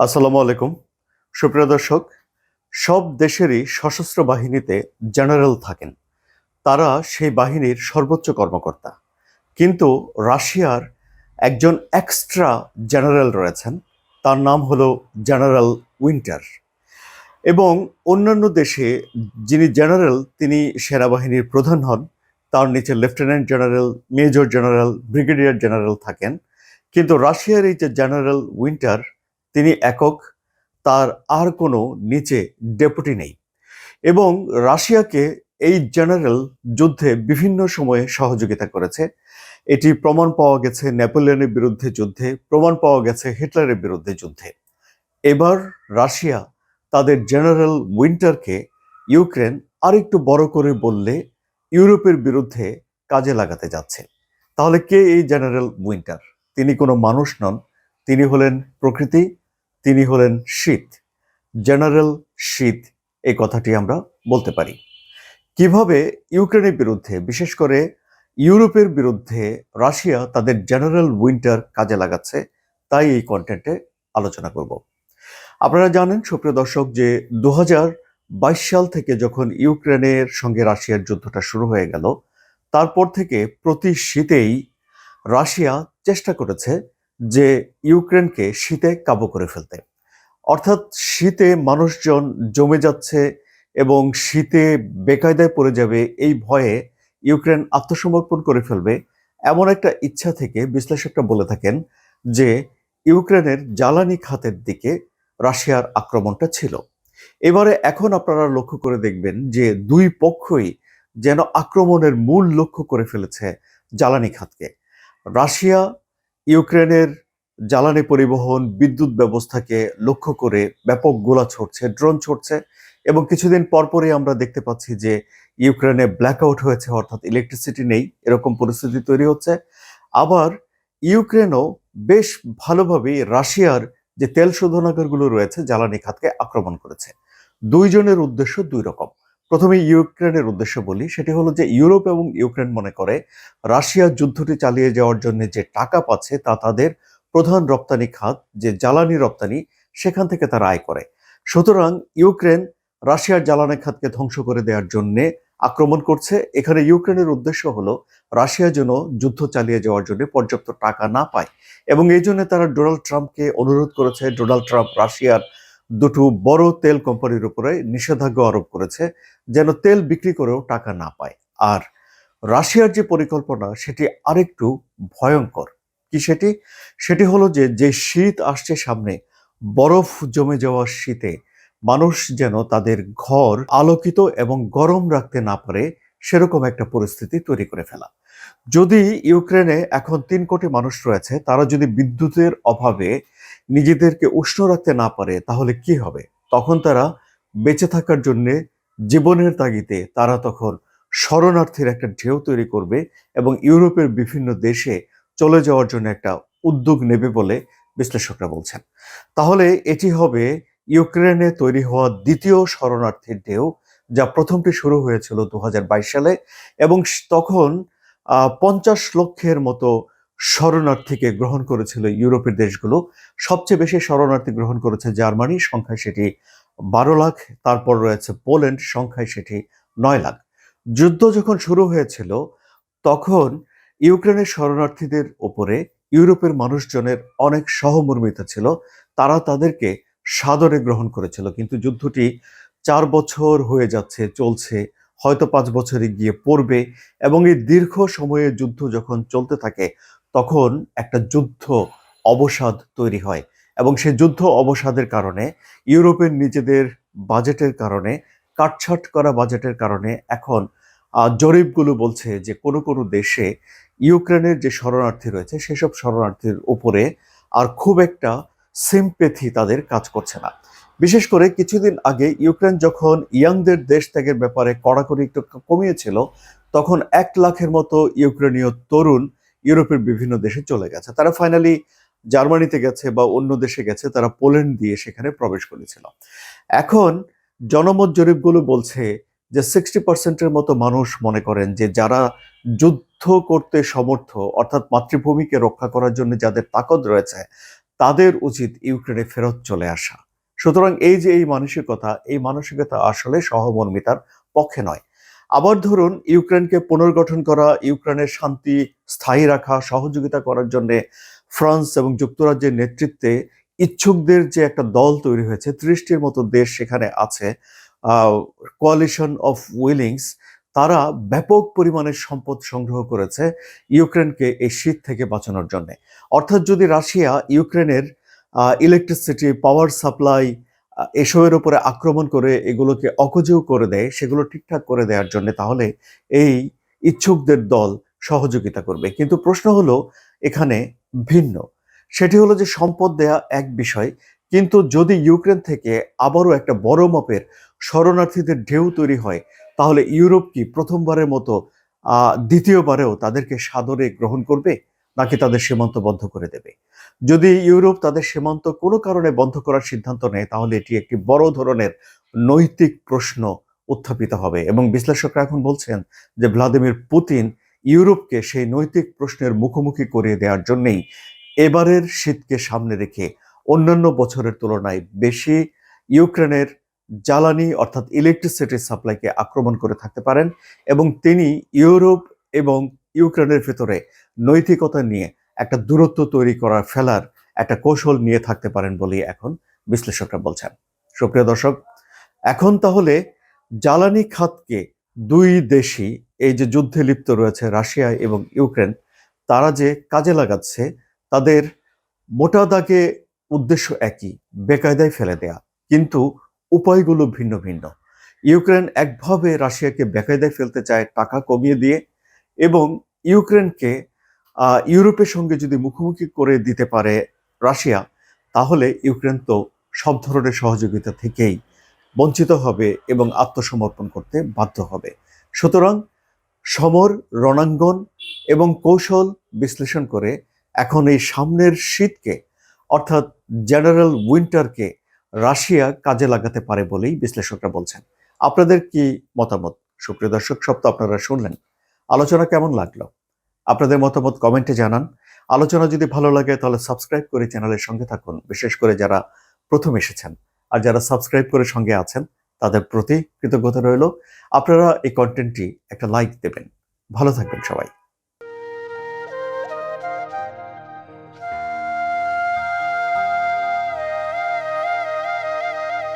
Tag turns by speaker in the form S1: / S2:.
S1: আসসালামু আলাইকুম। সুপ্রিয় দর্শক, সব দেশেরই সশস্ত্র বাহিনীতে জেনারেল থাকেন। তারা সেই বাহিনীর সর্বোচ্চ কর্মকর্তা। কিন্তু রাশিয়ার একজন এক্সট্রা জেনারেল রয়েছেন, তার নাম হলো জেনারেল উইন্টার। এবং অন্যান্য দেশে যিনি জেনারেল, তিনি সেনাবাহিনীর প্রধান হন। তার নিচে lieutenant general, major general, brigadier general থাকেন। কিন্তু রাশিয়ার এই যে জেনারেল উইন্টার তিনি একক, তার আর কোনো নিচে ডেপুটি নেই। এবং রাশিয়াকে এই জেনারেল যুদ্ধে বিভিন্ন সময়ে সহযোগিতা করেছে। এটি প্রমাণ পাওয়া গেছে নেপোলিয়নের বিরুদ্ধে যুদ্ধে, প্রমাণ পাওয়া গেছে হিটলারের বিরুদ্ধে যুদ্ধে। এবার রাশিয়া তাদের জেনারেল উইন্টারকে ইউক্রেন আরেকটু বড় করে বললে ইউরোপের বিরুদ্ধে কাজে লাগাতে যাচ্ছে। তাহলে কে এই জেনারেল উইন্টার? তিনি কোনো মানুষ নন, তিনি হলেন প্রকৃতি। তিনি হলেন শীত। জেনারেল শীত এই কথাটি আমরা বলতে পারি। কীভাবে ইউক্রেনের বিরুদ্ধে, বিশেষ করে ইউরোপের বিরুদ্ধে রাশিয়া তাদের জেনারেল উইন্টার কাজে লাগাচ্ছে, তাই এই কন্টেন্টে আলোচনা করব। আপনারা জানেন, সুপ্রিয় দর্শক, যে দু বাইশ সাল থেকে যখন ইউক্রেনের সঙ্গে রাশিয়ার যুদ্ধটা শুরু হয়ে গেল, তারপর থেকে প্রতি শীতেই রাশিয়া চেষ্টা করেছে যে ইউক্রেনকে শীতে কাবু করে ফেলতে। অর্থাৎ শীতে মানুষজন জমে যাচ্ছে এবং শীতে বেকায়দায় পড়ে যাবে এই ভয়ে ইউক্রেন আত্মসমর্পণ করে ফেলবে। এমন একটা ইচ্ছা থেকে বিশ্লেষকরা বলে থাকেন যে ইউক্রেনের জ্বালানি খাতের দিকে রাশিয়ার আক্রমণটা ছিল। এবারে এখন আপনারা লক্ষ্য করে দেখবেন যে দুই পক্ষই যেন আক্রমণের মূল লক্ষ্য করে ফেলেছে জ্বালানি খাতকে। রাশিয়া ইউক্রেনের জ্বালানি পরিবহন বিদ্যুৎ ব্যবস্থাকে লক্ষ্য করে ব্যাপক গোলা ছড়ছে, ড্রোন ছড়ছে এবং কিছুদিন পরপরই আমরা দেখতে পাচ্ছি যে ইউক্রেনে ব্ল্যাকআউট হয়েছে, অর্থাৎ ইলেকট্রিসিটি নেই, এরকম পরিস্থিতি তৈরি হচ্ছে। আবার ইউক্রেনও বেশ ভালোভাবেই রাশিয়ার যে তেল শোধনাগারগুলো রয়েছে, জ্বালানি খাতকে আক্রমণ করেছে। দুইজনের উদ্দেশ্য দুই রকম। প্রথমে ইউক্রেনের উদ্দেশ্য বলি, সেটি হলো যে ইউরোপ এবং ইউক্রেন মনে করে রাশিয়া যুদ্ধটি চালিয়ে যাওয়ার জন্য যে টাকা পাচ্ছে তা তাদের প্রধান রপ্তানি খাত, যে জ্বালানি রপ্তানি, সেখান থেকে তারা আয় করে। সুতরাং ইউক্রেন রাশিয়ার জ্বালানি খাতকে ধ্বংস করে দেওয়ার জন্যে আক্রমণ করছে। এখানে ইউক্রেনের উদ্দেশ্য হলো রাশিয়া যেন যুদ্ধ চালিয়ে যাওয়ার জন্য পর্যাপ্ত টাকা না পায় এবং এই জন্য তারা ডোনাল্ড ট্রাম্পকে অনুরোধ করেছে। ডোনাল্ড ট্রাম্প রাশিয়ার দুটো বড় তেল কোম্পানির উপরে নিষেধাজ্ঞা আরোপ করেছে যেন তেল বিক্রি করেও টাকা না পায়। আর রাশিয়ার যে পরিকল্পনা, সেটি আরেকটু ভয়ঙ্কর। কি সেটি? সেটি হলো যে যে শীত আসছে সামনে, বরফ জমে যাওয়া শীতে মানুষ যেন তাদের ঘর আলোকিত এবং গরম রাখতে না পারে সেরকম একটা পরিস্থিতি তৈরি করে ফেলা। যদি ইউক্রেনে এখন তিন কোটি মানুষ রয়েছে, তারা যদি বিদ্যুতের অভাবে নিজেদেরকে উষ্ণ রাখতে না পারে, তাহলে কি হবে? তখন তারা বেঁচে থাকার জন্যে জীবনের তাগিদে তারা তখন শরণার্থীর একটা ঢেউ তৈরি করবে এবং ইউরোপের বিভিন্ন দেশে চলে যাওয়ার জন্য একটা উদ্যোগ নেবে বলে বিশ্লেষকরা বলছেন। তাহলে এটি হবে ইউক্রেনে তৈরি হওয়া দ্বিতীয় শরণার্থীর ঢেউ যা প্রথমটি শুরু হয়েছিল দু হাজার বাইশ সালে এবং তখন পঞ্চাশ লক্ষের মতো শরণার্থীকে গ্রহণ করেছিল ইউরোপের দেশগুলো। সবচেয়ে বেশি শরণার্থী গ্রহণ করেছে জার্মানি, সংখ্যায় সেটি বারো লাখ, তারপর রয়েছে পোল্যান্ড, সংখ্যায় সেটি নয় লাখ। যুদ্ধ যখন শুরু হয়েছিল, তখন ইউক্রেনের শরণার্থীদের ওপরে ইউরোপের মানুষজনের অনেক সহমর্মিতা ছিল। তারা তাদেরকে সাদরে গ্রহণ করেছিল। কিন্তু যুদ্ধটি চার বছর হয়ে যাচ্ছে, চলছে, হয়তো পাঁচ বছরে গিয়ে পড়বে এবং এই দীর্ঘ সময়ে যুদ্ধ যখন চলতে থাকে, তখন একটা যুদ্ধ অবসাদ তৈরি হয় এবং সেই যুদ্ধ অবসাদের কারণে ইউরোপের নিজেদের বাজেটের কারণে, কাটছাট করা বাজেটের কারণে এখন জরিপগুলো বলছে যে কোনো কোনো দেশে ইউক্রেনের যে শরণার্থী রয়েছে, সেসব শরণার্থীর উপরে আর খুব একটা সিম্পেথি তাদের কাজ করছে না। বিশেষ করে কিছুদিন আগে ইউক্রেন যখন ইয়াংদের দেশ ত্যাগের ব্যাপারে কড়াকড়ি একটু কমিয়েছিল, তখন এক লাখের মতো ইউক্রেনীয় তরুণ ইউরোপের বিভিন্ন দেশে চলে গেছে। তারা ফাইনালি জার্মানিতে গেছে বা অন্য দেশে গেছে, তারা পোল্যান্ড দিয়ে সেখানে প্রবেশ করেছিল। এখন জনমত জরিপগুলো বলছে যে সিক্সটি পার্সেন্টের মতো মানুষ মনে করেন যে যারা যুদ্ধ করতে সমর্থ, অর্থাৎ মাতৃভূমিকে রক্ষা করার জন্য যাদের তাকত রয়েছে, তাদের উচিত ইউক্রেনে ফেরত চলে আসা। সুতরাং এই যে এই মানসিকতা এই মানসিকতা আসলে সহমর্মিতার পক্ষে নয়। আবার ধরুন, ইউক্রেনকে পুনর্গঠন করা, ইউক্রেনের শান্তি স্থায়ী রাখা, সহযোগিতা করার জন্য ফ্রান্স এবং যুক্তরাজ্যের নেতৃত্বে ইচ্ছুকদের যে একটা দল তৈরি হয়েছে, ত্রিশটির মতো দেশ সেখানে আছে কোয়ালিশন অফ উইলিংস তারা ব্যাপক পরিমাণের সম্পদ সংগ্রহ করেছে ইউক্রেনকে এই শীত থেকে বাঁচানোর জন্য। অর্থাৎ যদি রাশিয়া ইউক্রেনের ইলেকট্রিসিটি পাওয়ার সাপ্লাই এসবের উপরে আক্রমণ করে এগুলোকে অকজেও করে দেয়, সেগুলো ঠিকঠাক করে দেওয়ার জন্য তাহলে এই ইচ্ছুকদের দল সহযোগিতা করবে। কিন্তু প্রশ্ন হলো, এখানে ভিন্ন। সেটি হলো যে সম্পদ দেয়া এক বিষয়, কিন্তু যদি ইউক্রেন থেকে আবারও একটা বড় মাপের শরণার্থীদের ঢেউ তৈরি হয়, তাহলে ইউরোপ কি প্রথমবারের মতো দ্বিতীয়বারেও তাদেরকে সাদরে গ্রহণ করবে, নাকি তাদের সীমান্ত বন্ধ করে দেবে? যদি ইউরোপ তাদের সীমান্ত কোনো কারণে বন্ধ করার সিদ্ধান্ত নেয়, তাহলে এটি একটি বড় ধরনের নৈতিক প্রশ্ন উত্থাপিত হবে। এবং বিশ্লেষকরা এখন বলছেন যে ভ্লাদিমির পুতিন ইউরোপকে সেই নৈতিক প্রশ্নের মুখোমুখি করিয়ে দেওয়ার জন্যেই এবারের শীতকে সামনে রেখে অন্যান্য বছরের তুলনায় বেশি ইউক্রেনের জ্বালানি অর্থাৎ ইলেকট্রিসিটি সাপ্লাইকে আক্রমণ করে থাকতে পারেন এবং তিনি ইউরোপ এবং ইউক্রেনের ভেতরে নৈতিকতা নিয়ে একটা দূরত্ব তৈরি করার ফেলার একটা কৌশল নিয়ে থাকতে পারেন বলেই এখন বিশ্লেষকরা বলছেন। সুপ্রিয় দর্শক, এখন তাহলে জ্বালানি খাতকে দুই দেশই, এই যে যুদ্ধে লিপ্ত রয়েছে রাশিয়া এবং ইউক্রেন, তারা যে কাজে লাগাচ্ছে, তাদের মোটা দাগে উদ্দেশ্য একই, বেকায়দায় ফেলে দেয়া। কিন্তু উপায়গুলো ভিন্ন ভিন্ন। ইউক্রেন একভাবে রাশিয়াকে বেকায়দায় ফেলতে চায়, টাকা কমিয়ে দিয়ে, এবং ইউক্রেনকে ইউরোপের সঙ্গে যদি মুখোমুখি করে দিতে পারে রাশিয়া, তাহলে ইউক্রেন তো সব ধরনের সহযোগিতা থেকেই বঞ্চিত হবে এবং আত্মসমর্পণ করতে বাধ্য হবে। সুতরাং সমর, রণাঙ্গন এবং কৌশল বিশ্লেষণ করে এখন এই সামনের শীতকে, অর্থাৎ জেনারেল উইন্টারকে রাশিয়া কাজে লাগাতে পারে বলেই বিশ্লেষকরা বলছেন। আপনাদের কি মতামত? সুপ্রিয় দর্শক, সব তো আপনারা শুনলেন। আলোচনা কেমন লাগল? আপনাদের মতামত কমেন্টে জানান। আলোচনা যদি ভালো লাগে তাহলে সাবস্ক্রাইব করে চ্যানেলের সঙ্গে থাকুন, বিশেষ করে যারা প্রথম এসেছেন। আর যারা সাবস্ক্রাইব করে সঙ্গে আছেন, তাদের প্রতি কৃতজ্ঞতা রইল। আপনারা এই কন্টেন্টটি একটা লাইক দেবেন। ভালো থাকবেন সবাই।